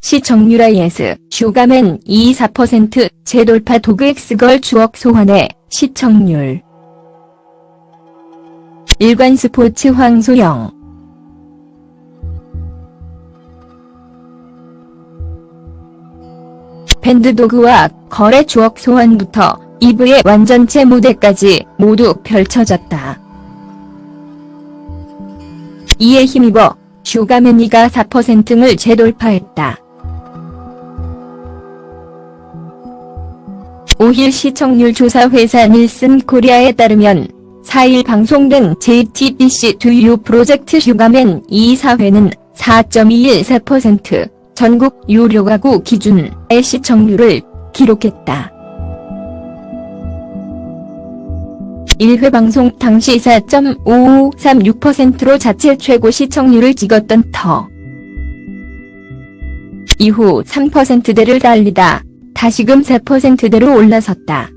시청률 IS 슈가맨 24% 재돌파 도그 엑스걸 추억 소환의 시청률 일간 스포츠 황소영 밴드 도그와 거래 추억 소환부터 2부의 완전체 무대까지 모두 펼쳐졌다. 이에 힘입어 슈가맨이가 4%를 재돌파했다. 5일 시청률 조사 회사 닐슨 코리아에 따르면 4일 방송된 JTBC 두유 프로젝트 슈가맨 2사회는 4.214% 전국 유료 가구 기준의 시청률을 기록했다. 1회 방송 당시 4.5536%로 자체 최고 시청률을 찍었던 터. 이후 3%대를 달리다 다시금 4%대로 올라섰다.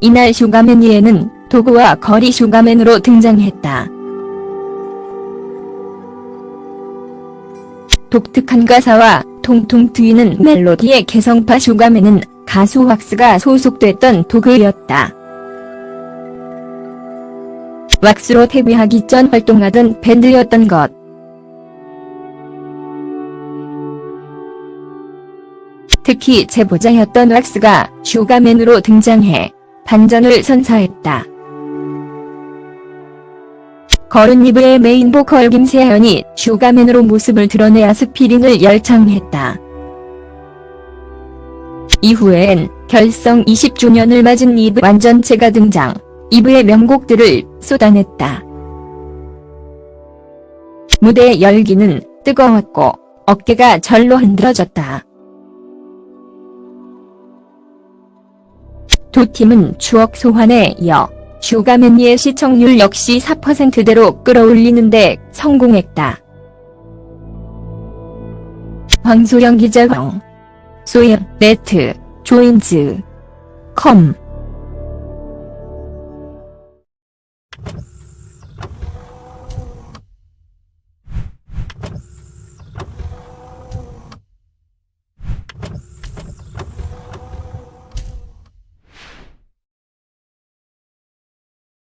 이날 슈가맨이에는 도구와 거리 슈가맨으로 등장했다. 독특한 가사와 통통 트이는 멜로디의 개성파 슈가맨은 가수 왁스가 소속됐던 도그였다. 왁스로 데뷔하기 전 활동하던 밴드였던 것. 특히 제보자였던 왁스가 슈가맨으로 등장해 반전을 선사했다. 거른 이브의 메인 보컬 김세현이 슈가맨으로 모습을 드러내 아스피린을 열창했다. 이후엔 결성 20주년을 맞은 이브 완전체가 등장, 이브의 명곡들을 쏟아냈다. 무대의 열기는 뜨거웠고 어깨가 절로 흔들어졌다. 두 팀은 추억 소환에 이어 슈가맨니의 시청률 역시 4%대로 끌어올리는데 성공했다. 황소영 기자 황 소영 네트 조인즈 컴